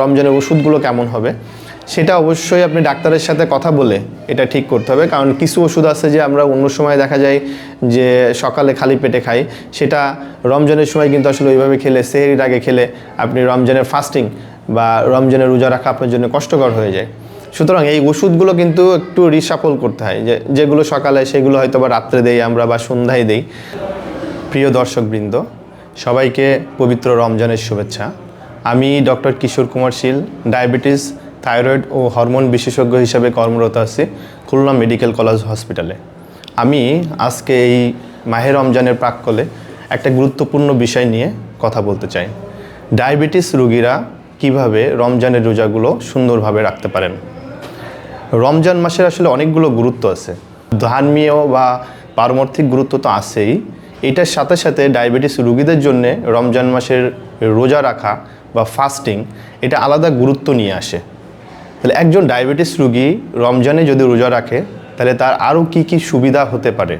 রমজানের ওষুধগুলো কেমন হবে, সেটা অবশ্যই আপনি ডাক্তারের সাথে কথা বলে এটা ঠিক করতে হবে। কারণ কিছু ওষুধ আছে যে আমরা অন্য সময় দেখা যায় যে সকালে খালি পেটে খাই, সেটা রমজানের সময় কিন্তু আসলে ওইভাবে খেলে, সেহরির আগে খেলে আপনি রমজানের ফাস্টিং বা রমজানের রোজা রাখা আপনার জন্য কষ্টকর হয়ে যায়। সুতরাং এই ওষুধগুলো কিন্তু একটু রিসাফল করতে হয়, যে যেগুলো সকালে, সেগুলো হয়তো বা রাত্রে দেই আমরা বা সন্ধ্যায় দেই। প্রিয় দর্শকবৃন্দ, সবাইকে পবিত্র রমজানের শুভেচ্ছা। আমি doctor Kishor Kumar Shil, diabetes, thyroid ও হরমোন বিশেষজ্ঞ হিসাবে কর্মরত আছি খুলনা মেডিকেল কলেজ হসপিটালে। আমি আজকে এই মাহের রমজানের প্রাক্কলে একটা গুরুত্বপূর্ণ বিষয় নিয়ে কথা বলতে চাই। ডায়াবেটিস রোগীরা কীভাবে রমজানের রোজাগুলো সুন্দরভাবে রাখতে পারেন? রমজান মাসের আসলে অনেকগুলো গুরুত্ব আছে। ধর্মীয় বা পারমার্থিক গুরুত্ব তো আছেই। এটার সাথে সাথে ডায়াবেটিস রুগীদের জন্য রমজান মাসের রোজা রাখা বা ফাস্টিং এটা আলাদা গুরুত্ব নিয়ে আসে। তাহলে একজন ডায়াবেটিস রুগী রমজানে যদি রোজা রাখে, তাহলে তার আরও কি কি সুবিধা হতে পারে?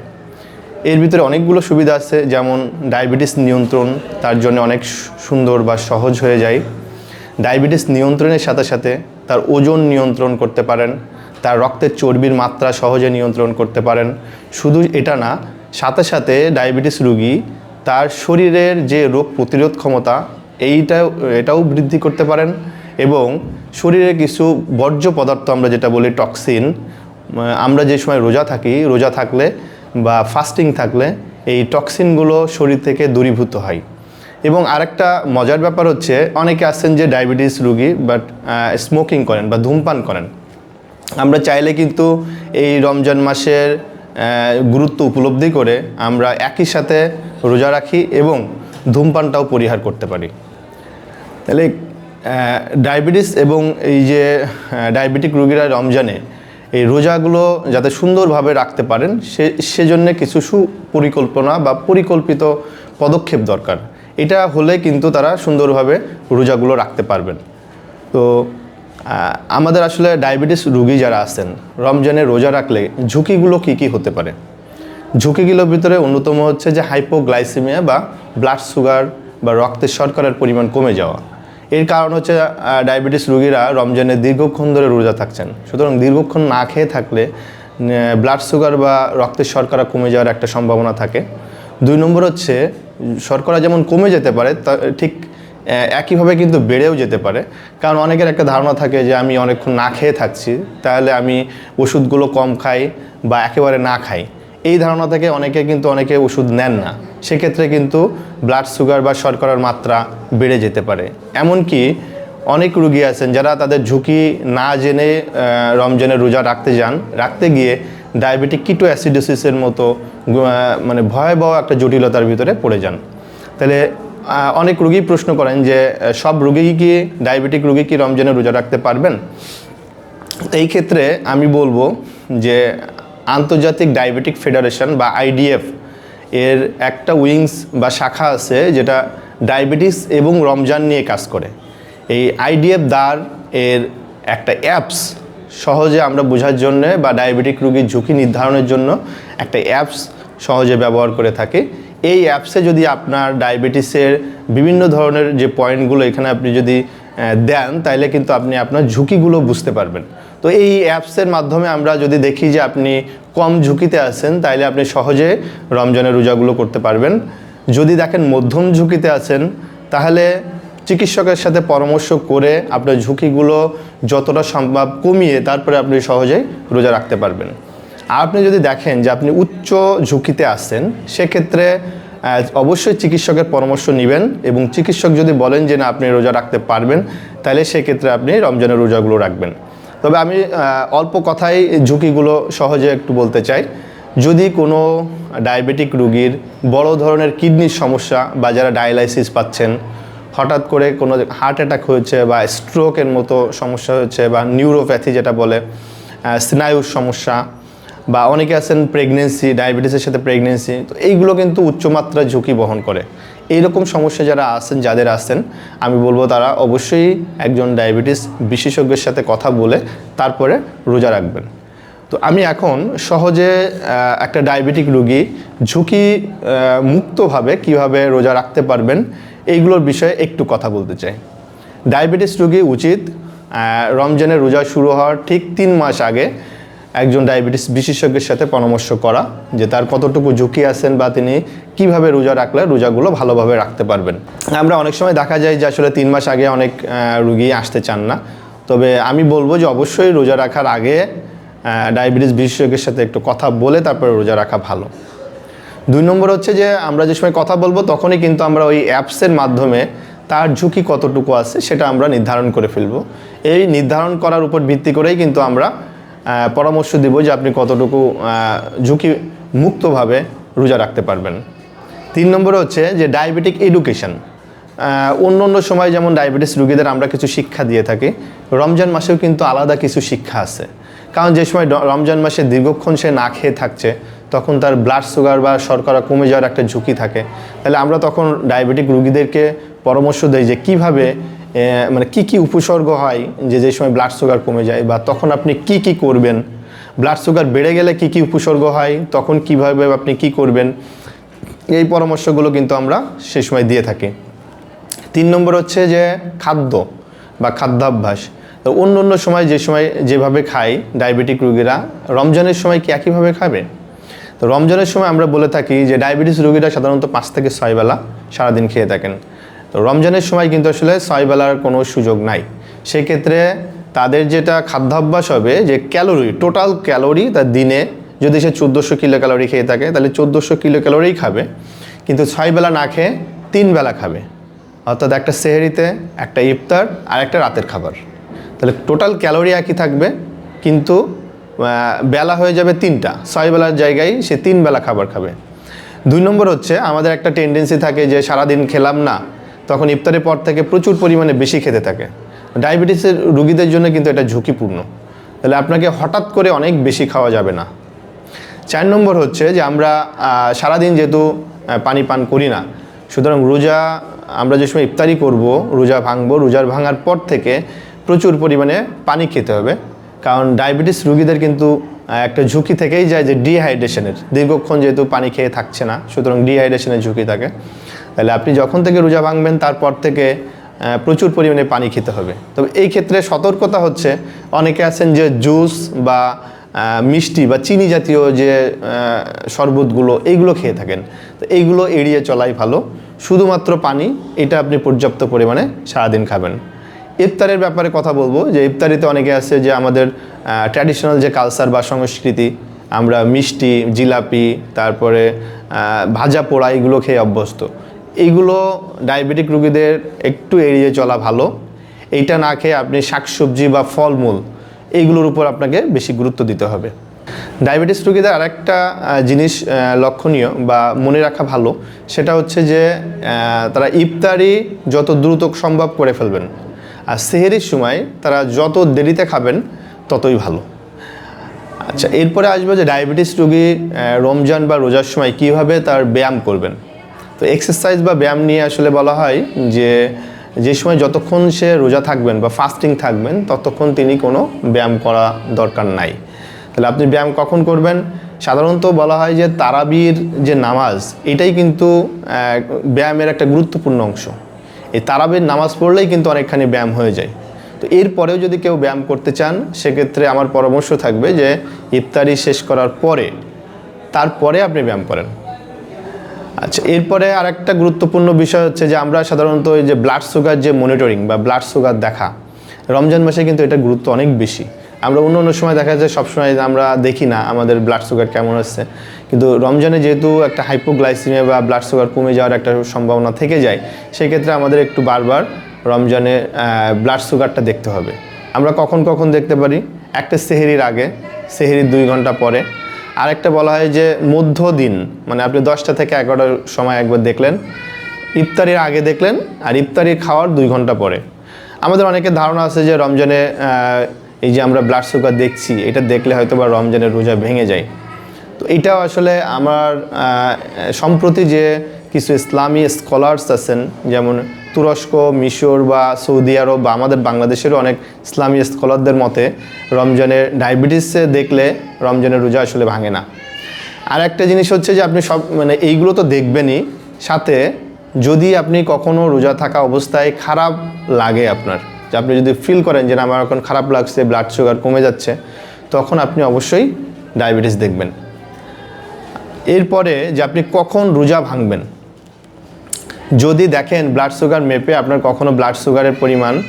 এর ভিতরে অনেকগুলো সুবিধা আছে, যেমন ডায়াবেটিস নিয়ন্ত্রণ, তার জন্য অনেক সুন্দর বা সহজ হয়ে যায়। ডায়াবেটিস নিয়ন্ত্রণের সাথে সাথে তার ওজন নিয়ন্ত্রণ করতে পারেন, তার রক্তের চর্বির মাত্রা সহজে নিয়ন্ত্রণ করতে পারেন। শুধু এটা না, সাথে সাথে ডায়াবেটিস রুগী তার শরীরের যে রোগ প্রতিরোধ ক্ষমতা এইটাও এটাও বৃদ্ধি করতে পারেন এবং শরীরে কিছু বর্জ্য পদার্থ আমরা যেটা বলি টক্সিন আমরা যে সময় রোজা থাকি, রোজা থাকলে বা ফাস্টিং থাকলে এই টক্সিনগুলো শরীর থেকে দূরীভূত হয়। এবং আরেকটা মজার ব্যাপার হচ্ছে, অনেকে আছেন যে ডায়াবেটিস রুগী বাট স্মোকিং করেন বা ধূমপান করেন। আমরা চাইলে কিন্তু এই রমজান মাসের গুরুত্ব উপলব্ধি করে আমরা একই সাথে রোজা রাখি এবং ধূমপানটাও পরিহার করতে পারি। তাহলে ডায়াবেটিস এবং এই যে ডায়াবেটিক রোগীরা রমজানে এই রোজাগুলো যাতে সুন্দরভাবে রাখতে পারেন, সে, সেজন্য কিছু সুপরিকল্পনা বা পরিকল্পিত পদক্ষেপ দরকার। এটা হলে কিন্তু তারা সুন্দরভাবে রোজাগুলো রাখতে পারবেন। তো আমাদের আসলে ডায়াবেটিস রুগী যারা আছেন, রমজানে রোজা রাখলে ঝুঁকিগুলো কি কি হতে পারে? ঝুঁকিগুলোর ভিতরে অন্যতম হচ্ছে যে হাইপোগ্লাইসিমিয়া বা ব্লাড সুগার বা রক্তের শর্করার পরিমাণ কমে যাওয়া। এর কারণ হচ্ছে ডায়াবেটিস রোগীরা রমজানে দীর্ঘক্ষণ ধরে রোজা থাকছেন। সুতরাং দীর্ঘক্ষণ না খেয়ে থাকলে ব্লাড সুগার বা রক্তের শর্করা কমে যাওয়ার একটা সম্ভাবনা থাকে। দুই নম্বর হচ্ছে, শর্করা যেমন কমে যেতে পারে, তা ঠিক একইভাবে কিন্তু বেড়েও যেতে পারে। কারণ অনেকের একটা ধারণা থাকে যে, আমি অনেকক্ষণ না খেয়ে থাকছি, তাহলে আমি ওষুধগুলো কম খাই বা একেবারে না খাই। এই ধারণা থেকে অনেকে কিন্তু অনেকে ওষুধ নেন না। সেক্ষেত্রে কিন্তু ব্লাড সুগার বা শর্করার মাত্রা বেড়ে যেতে পারে। এমনকি অনেক রুগী আছেন যারা তাদের ঝুঁকি না জেনে রমজানের রোজা রাখতে যান, রাখতে গিয়ে ডায়াবেটিক কিটো অ্যাসিডোসিসের মতো মানে ভয়াবহ একটা জটিলতার ভিতরে পড়ে যান। তাহলে অনেক রুগী প্রশ্ন করেন যে সব রুগী কি ডায়াবেটিক রুগী কি রমজানের রোজা রাখতে পারবেন? এই ক্ষেত্রে আমি বলব যে আন্তর্জাতিক ডায়াবেটিক ফেডারেশন বা আইডিএফ এর একটা উইংস বা শাখা আছে যেটা ডায়াবেটিস এবং রমজান নিয়ে কাজ করে। এই আইডিএফ দ্বার এর একটা অ্যাপস সহজে আমরা বোঝার জন্য বা ডায়াবেটিক রোগীর ঝুঁকি নির্ধারণের জন্য একটা অ্যাপস সহজে ব্যবহার করে থাকে। এই অ্যাপসে যদি আপনার ডায়াবেটিসের বিভিন্ন ধরনের যে পয়েন্টগুলো এখানে আপনি যদি দেন তাইলে কিন্তু আপনি আপনার ঝুঁকিগুলো বুঝতে পারবেন। তো এই অ্যাপসের মাধ্যমে আমরা যদি দেখি যে আপনি কম ঝুঁকিতে আছেন, তাইলে আপনি সহজে রমজানের রোজাগুলো করতে পারবেন। যদি দেখেন মধ্যম ঝুঁকিতে আছেন, তাহলে চিকিৎসকের সাথে পরামর্শ করে আপনার ঝুঁকিগুলো যতটা সম্ভব কমিয়ে তারপরে আপনি সহজেই রোজা রাখতে পারবেন। আর আপনি যদি দেখেন যে আপনি উচ্চ ঝুঁকিতে আছেন, সেক্ষেত্রে অবশ্যই চিকিৎসকের পরামর্শ নেবেন এবং চিকিৎসক যদি বলেন যে না, আপনি রোজা রাখতে পারবেন তাহলে সেক্ষেত্রে আপনি রমজানের রোজাগুলো রাখবেন। তবে আমি অল্প কথাই ঝুঁকিগুলো সহজে একটু বলতে চাই। যদি কোনো ডায়াবেটিক রুগীর বড় ধরনের কিডনির সমস্যা বা যারা ডায়ালাইসিস পাচ্ছেন, হঠাৎ করে কোনো হার্ট অ্যাটাক হয়েছে বা স্ট্রোকের মতো সমস্যা হয়েছে বা নিউরোপ্যাথি যেটা বলে স্নায়ুর সমস্যা বা অনেকে আছেন প্রেগনেন্সি, ডায়াবেটিসের সাথে প্রেগনেন্সি, তো এইগুলো কিন্তু উচ্চমাত্রার ঝুঁকি বহন করে। এইরকম সমস্যা যারা আছেন, যাদের আছেন, আমি বলব তারা অবশ্যই একজন ডায়াবেটিস বিশেষজ্ঞের সাথে কথা বলে তারপরে রোজা রাখবেন। তো আমি এখন সহজে একটা ডায়াবেটিক রুগী ঝুঁকি মুক্তভাবে কীভাবে রোজা রাখতে পারবেন, এইগুলোর বিষয়ে একটু কথা বলতে চাই। ডায়াবেটিস রোগী উচিত রমজানের রোজা শুরু হওয়ার ঠিক তিন মাস আগে একজন ডায়াবেটিস বিশেষজ্ঞের সাথে পরামর্শ করা যে তার কতটুকু ঝুঁকি আছেন বা তিনি কীভাবে রোজা রাখলে রোজাগুলো ভালোভাবে রাখতে পারবেন। আমরা অনেক সময় দেখা যায় যে আসলে তিন মাস আগে অনেক রুগী আসতে চান না। তবে আমি বলব যে অবশ্যই রোজা রাখার আগে ডায়াবেটিস বিশেষজ্ঞের সাথে একটু কথা বলে তারপরে রোজা রাখা ভালো। দুই নম্বর হচ্ছে যে আমরা যে সময় কথা বলব তখনই কিন্তু আমরা ওই অ্যাপসের মাধ্যমে তার ঝুঁকি কতটুকু আছে সেটা আমরা নির্ধারণ করে ফেলব। এই নির্ধারণ করার উপর ভিত্তি করেই কিন্তু আমরা পরামর্শ দিব যে আপনি কতটুকু ঝুঁকি মুক্তভাবে রোজা রাখতে পারবেন। তিন নম্বর হচ্ছে যে ডায়াবেটিক এডুকেশন অন্য অন্য সময় যেমন ডায়াবেটিস রুগীদের আমরা কিছু শিক্ষা দিয়ে থাকি, রমজান মাসেও কিন্তু আলাদা কিছু শিক্ষা আছে। কারণ যে সময় রমজান মাসে দীর্ঘক্ষণ সে না খেয়ে থাকছে, তখন তার ব্লাড সুগার বা শর্করা কমে যাওয়ার একটা ঝুঁকি থাকে। তাহলে আমরা তখন ডায়াবেটিক রুগীদেরকে পরামর্শ দেই যে কীভাবে মানে কি কি উপসর্গ হয় যে যে সময় ব্লাড সুগার কমে যায় বা তখন আপনি কি কি করবেন? ব্লাড সুগার বেড়ে গেলে কি কি উপসর্গ হয়? তখন কীভাবে আপনি কি করবেন? এই পরামর্শগুলো কিন্তু আমরা সে সময় দিয়ে থাকি। তিন নম্বর হচ্ছে যে খাদ্য বা খাদ্যাভ্যাস। তো অন্য অন্য সময় যে সময় যেভাবে খায় ডায়াবেটিক রোগীরা রমজানের সময় কি একইভাবে খাবে? তো রমজানের সময় আমরা বলে থাকি যে ডায়াবেটিস রোগীরা সাধারণত পাঁচ থেকে ছয় বেলা সারাদিন খেয়ে থাকেন। তো রমজানের সময় কিন্তু আসলে ছয় বেলার কোনো সুযোগ নাই। সেক্ষেত্রে তাদের যেটা খাদ্যাভ্যাস হবে যে ক্যালোরি টোটাল ক্যালোরি তার দিনে যদি সে চোদ্দোশো কিলো ক্যালোরি খেয়ে থাকে, তাহলে চোদ্দোশো কিলো ক্যালোরিই খাবে। কিন্তু ছয় বেলা না খেয়ে তিন বেলা খাবে। অর্থাৎ একটা সেহেরিতে, একটা ইফতার আর একটা রাতের খাবার। তাহলে টোটাল ক্যালোরি একই থাকবে, কিন্তু বেলা হয়ে যাবে তিনটা। ছয় বেলার জায়গায় সে তিন বেলা খাবার খাবে। দুই নম্বর হচ্ছে আমাদের একটা টেন্ডেন্সি থাকে যে সারাদিন খেলাম না তখন ইফতারের পর থেকে প্রচুর পরিমাণে বেশি খেতে থাকে। ডায়াবেটিসের রুগীদের জন্য কিন্তু এটা ঝুঁকিপূর্ণ। তাহলে আপনাকে হঠাৎ করে অনেক বেশি খাওয়া যাবে না। চার নম্বর হচ্ছে যে আমরা সারাদিন যেহেতু পানি পান করি না, সুতরাং রোজা, আমরা যে সময় ইফতারি করব, রোজা ভাঙবো, রোজার ভাঙার পর থেকে প্রচুর পরিমাণে পানি খেতে হবে। কারণ ডায়াবেটিস রুগীদের কিন্তু একটা ঝুঁকি থেকেই যায় যে ডিহাইড্রেশনের দীর্ঘক্ষণ যেহেতু পানি খেয়ে থাকছে না, সুতরাং ডিহাইড্রেশনের ঝুঁকি থাকে। তাহলে আপনি যখন থেকে রোজা ভাঙবেন, তারপর থেকে প্রচুর পরিমাণে পানি খেতে হবে। তবে এই ক্ষেত্রে সতর্কতা হচ্ছে, অনেকে আছেন যে জুস বা মিষ্টি বা চিনি জাতীয় যে শরবতগুলো, এইগুলো খেয়ে থাকেন। তো এইগুলো এড়িয়ে চলাই ভালো। শুধুমাত্র পানি, এটা আপনি পর্যাপ্ত পরিমাণে সারাদিন খাবেন। ইফতারের ব্যাপারে কথা বলব, যে ইফতারিতে অনেকে আছে যে আমাদের ট্র্যাডিশনাল যে কালচার বা সংস্কৃতি, আমরা মিষ্টি, জিলাপি, তারপরে ভাজা পোড়া, এগুলো খেয়ে অভ্যস্ত। এইগুলো ডায়াবেটিক রোগীদের একটু এড়িয়ে চলা ভালো। এইটা না খেয়ে আপনি শাকসবজি বা ফলমূল এইগুলোর উপর আপনাকে বেশি গুরুত্ব দিতে হবে। ডায়াবেটিস রোগীদের আরেকটা জিনিস লক্ষণীয় বা মনে রাখা ভালো, সেটা হচ্ছে যে তারা ইফতারি যত দ্রুত সম্ভব করে ফেলবেন। আর সেহেরির সময় তারা যত দেরিতে খাবেন ততই ভালো। আচ্ছা এরপরে আসবে যে ডায়াবেটিস রোগী রমজান বা রোজার সময় কীভাবে তার ব্যায়াম করবেন। তো এক্সারসাইজ বা ব্যায়াম নিয়ে আসলে বলা হয় যে যে সময় যতক্ষণ সে রোজা থাকবেন বা ফাস্টিং থাকবেন, ততক্ষণ তিনি কোনো ব্যায়াম করা দরকার নাই। তাহলে আপনি ব্যায়াম কখন করবেন? সাধারণত বলা হয় যে, তারাবির যে নামাজ, এটাই কিন্তু ব্যায়ামের একটা গুরুত্বপূর্ণ অংশ। এই তারাবির নামাজ পড়লেই কিন্তু অনেকখানি ব্যায়াম হয়ে যায়। তো এরপরেও যদি কেউ ব্যায়াম করতে চান, সেক্ষেত্রে আমার পরামর্শ থাকবে যে, ইফতারি শেষ করার পরে, তারপরে আপনি ব্যায়াম করেন। আচ্ছা এরপরে আরেকটা গুরুত্বপূর্ণ বিষয় হচ্ছে যে আমরা সাধারণত এই যে ব্লাড সুগার যে মনিটরিং বা ব্লাড সুগার দেখা, রমজান মাসে কিন্তু এটা গুরুত্ব অনেক বেশি। আমরা অন্য অন্য সময় দেখা যায় সবসময় আমরা দেখি না আমাদের ব্লাড সুগার কেমন হচ্ছে। কিন্তু রমজানে যেহেতু একটা হাইপোগ্লাইসিমিয়া বা ব্লাড সুগার কমে যাওয়ার একটা সম্ভাবনা থেকে যায়, সেক্ষেত্রে আমাদের একটু বারবার রমজানে ব্লাড সুগারটা দেখতে হবে। আমরা কখন কখন দেখতে পারি? একটা সেহেরির আগে, সেহেরির দুই ঘণ্টা পরে। আরেকটা বলা হয় যে মধ্য দিন মানে আপনি দশটা থেকে এগারোটার সময় একবার দেখলেন, ইফতারির আগে দেখলেন আর ইফতারির খাওয়ার দুই ঘণ্টা পরে। আমাদের অনেকের ধারণা আছে যে রমজানে এই যে আমরা ব্লাড সুগার দেখছি, এটা দেখলে হয়তো বা রমজানের রোজা ভেঙে যায়। তো এটাও আসলে আমার সম্প্রতি যে কিছু ইসলামী স্কলার্স আছেন, যেমন তুরস্ক, মিশর বা সৌদি আরব বা আমাদের বাংলাদেশেরও অনেক ইসলামী স্কলারদের মতে রমজানের ডায়াবেটিসে দেখলে রমজানের রোজা আসলে ভাঙে না। আর একটা জিনিস হচ্ছে যে আপনি সব মানে এইগুলো তো দেখবেনই। সাথে যদি আপনি কখনো রোজা থাকা অবস্থায় খারাপ লাগে আপনার, যে আপনি যদি ফিল করেন যে আমার এখন খারাপ লাগছে ব্লাড সুগার কমে যাচ্ছে, তখন আপনি অবশ্যই ডায়াবেটিস দেখবেন। এরপরে যে আপনি কখন রোজা ভাঙবেন যদি দেখেন ব্লাড সুগার মেপে আপনার কখনও ব্লাড সুগারের পরিমাণ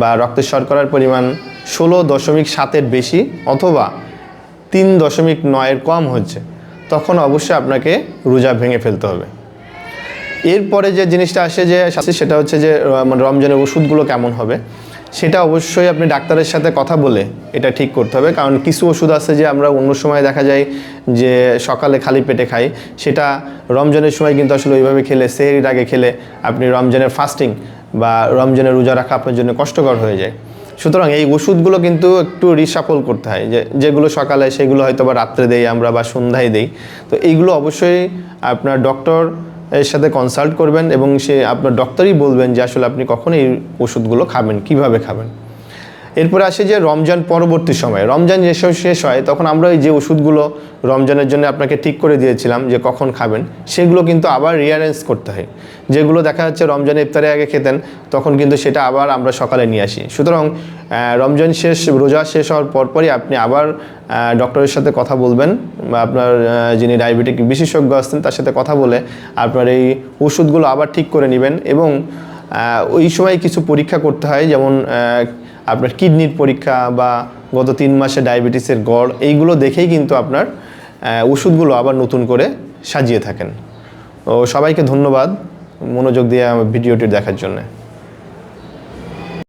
বা রক্তের শর্করার পরিমাণ ষোলো দশমিক সাতের বেশি অথবা তিন দশমিক নয়ের কম হচ্ছে, তখন অবশ্যই আপনাকে রোজা ভেঙে ফেলতে হবে। এরপরে যে জিনিসটা আসে যে সেটা হচ্ছে যে মানে রমজানের ওষুধগুলো কেমন হবে? সেটা অবশ্যই আপনি ডাক্তারের সাথে কথা বলে এটা ঠিক করতে হবে। কারণ কিছু ওষুধ আছে যে আমরা অন্য সময় দেখা যায় যে সকালে খালি পেটে খাই, সেটা রমজানের সময় কিন্তু আসলে ওইভাবে খেলে, সেহরির আগে খেলে আপনি রমজানের ফাস্টিং বা রমজানের রোজা রাখা আপনার জন্য কষ্টকর হয়ে যায়। সুতরাং এই ওষুধগুলো কিন্তু একটু রিসাফল করতে হয়, যে যেগুলো সকালে, সেগুলো হয়তো বা রাত্রে দেই আমরা বা সন্ধ্যায় দেই। তো এইগুলো অবশ্যই আপনার ডক্টর এর সাথে কনসাল্ট করবেন এবং সে আপনার ডক্টরই বলবেন যে আসলে আপনি কখন এই ওষুধগুলো খাবেন, কীভাবে খাবেন। এরপরে আসে যে রমজান পরবর্তী সময়। রমজান যেসব শেষ হয়, তখন আমরা এই যে ওষুধগুলো রমজানের জন্য আপনাকে ঠিক করে দিয়েছিলাম যে কখন খাবেন, সেগুলো কিন্তু আবার রিয়ারেঞ্জ করতে হয়। যেগুলো দেখা যাচ্ছে রমজান ইফতারে আগে খেতেন, তখন কিন্তু সেটা আবার আমরা সকালে নিয়ে আসি। সুতরাং রমজান শেষ, রোজা শেষ হওয়ার পরপরই আপনি আবার ডক্টরের সাথে কথা বলবেন, বা আপনার যিনি ডায়াবেটিক বিশেষজ্ঞ আছেন, তার সাথে কথা বলে আপনার এই ওষুধগুলো আবার ঠিক করে নেবেন এবং ওই সময় কিছু পরীক্ষা করতে হয়, যেমন আপনার কিডনির পরীক্ষা বা গত তিন মাসে ডায়াবেটিসের গড়, এইগুলো দেখেই কিন্তু আপনার ওষুধগুলো আবার নতুন করে সাজিয়ে থাকেন। ও সবাইকে ধন্যবাদ মনোযোগ দিয়ে আমার ভিডিওটি দেখার জন্য।